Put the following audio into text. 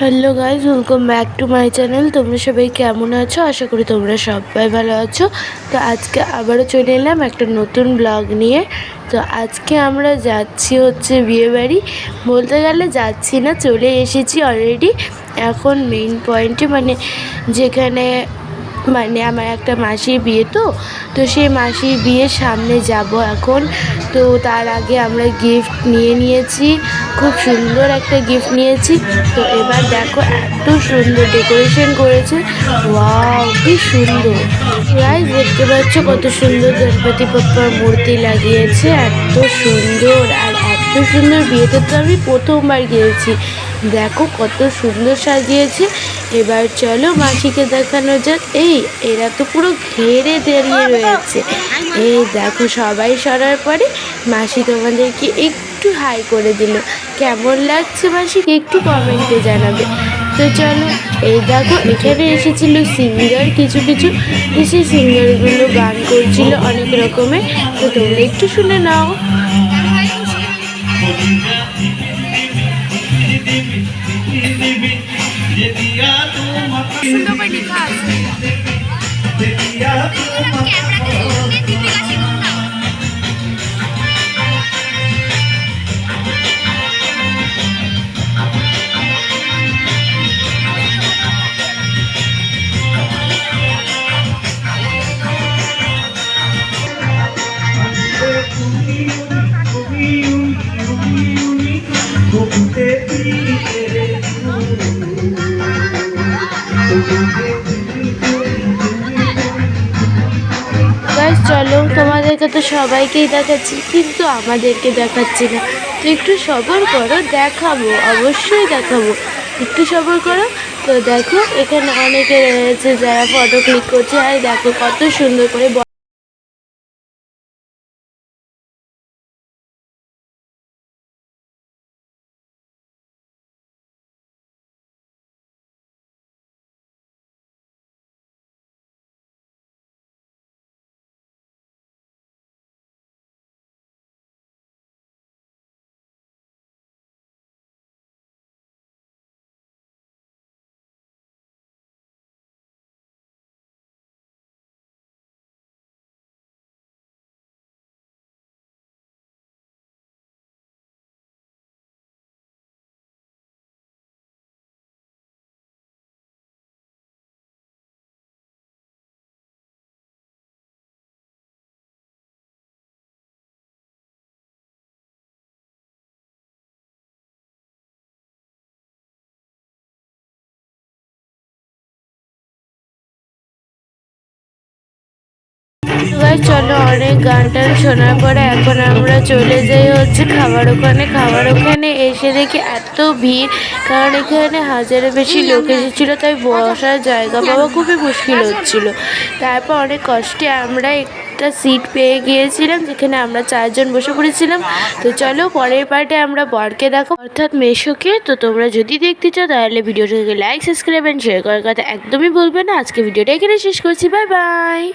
Hello guys welcome back to my channel তোমরা সবাই কেমন আছো? আশা করি তোমরা সবাই ভালো আছো। তো আজকে আবারও চলে এলাম একটা নতুন ব্লগ নিয়ে। তো আজকে আমরা যাচ্ছি হচ্ছে বিয়েবাড়ি বলতে গেলে যাচ্ছি না, চলে এসেছি অলরেডি এখন মেইন পয়েন্টে মানে যেখানে মানে আমার একটা মাসির বিয়ে তো। তো সেই মাসির বিয়ের সামনে যাব এখন। তো তার আগে আমরা গিফট নিয়ে নিয়েছি। খুব সুন্দর একটা গিফট নিয়েছি। তো এবার দেখো, এত সুন্দর ডেকোরেশন করেছে। ওয়াও কি সুন্দর। গাইজ দেখতে পাচ্ছ কত সুন্দর গণপতি বাপ্পার মূর্তি লাগিয়েছে, এত সুন্দর। আর এত সুন্দর বিয়েতে তো আমি প্রথমবার গিয়েছি। দেখো কত সুন্দর সাজিয়েছে। এবার চলো মাসিকে দেখানো যাক। এই এরা তো পুরো ঘেরে দাঁড়িয়ে রয়েছে। এই দেখো সবাই সরার পরে মাসি তোমাদেরকে একটু হাই করে দিল। কেমন লাগছে মাসিকে একটু কমেন্টে জানাবে। তো চলো এই দেখো এখানে এসেছিল সিঙ্গার কিছু কিছু। সেই সিঙ্গারগুলো গান করছিল অনেক রকমের। তো তোমরা একটু শুনে নাও। চলো তোমাদেরকে তো সবাইকেই দেখাচ্ছি, কিন্তু আমাদেরকে দেখাচ্ছি না। তো একটু সবর করো, দেখাবো, অবশ্যই দেখাবো। একটু সবর করো। তো দেখো, এখানে অনেকে রয়েছে যারা ফটো ক্লিক করছে, আর দেখো কত সুন্দর করে চলো অনেক গান টান শোনার পরে এখন আমরা চলে যাই হচ্ছে খাবার ওখানে। খাবার ওখানে এসে দেখি এত ভিড় কারণ এখানে হাজারের বেশি লোক এসেছিল তাই বসার জায়গা পাওয়া খুবই মুশকিল হচ্ছিল। তারপর অনেক কষ্টে আমরা একটা সিট পেয়ে গিয়েছিলাম যেখানে আমরা চারজন বসে পড়েছিলাম। তো চলো পরের পার্টে আমরা বরকে দেখো। অর্থাৎ মেশোকে তো তোমরা যদি দেখতে চাও তাহলে ভিডিওটাকে লাইক সাবস্ক্রাইব অ্যান্ড শেয়ার করার কথা একদমই বলবে না। আজকে ভিডিওটা এখানে শেষ করছি বাই বাই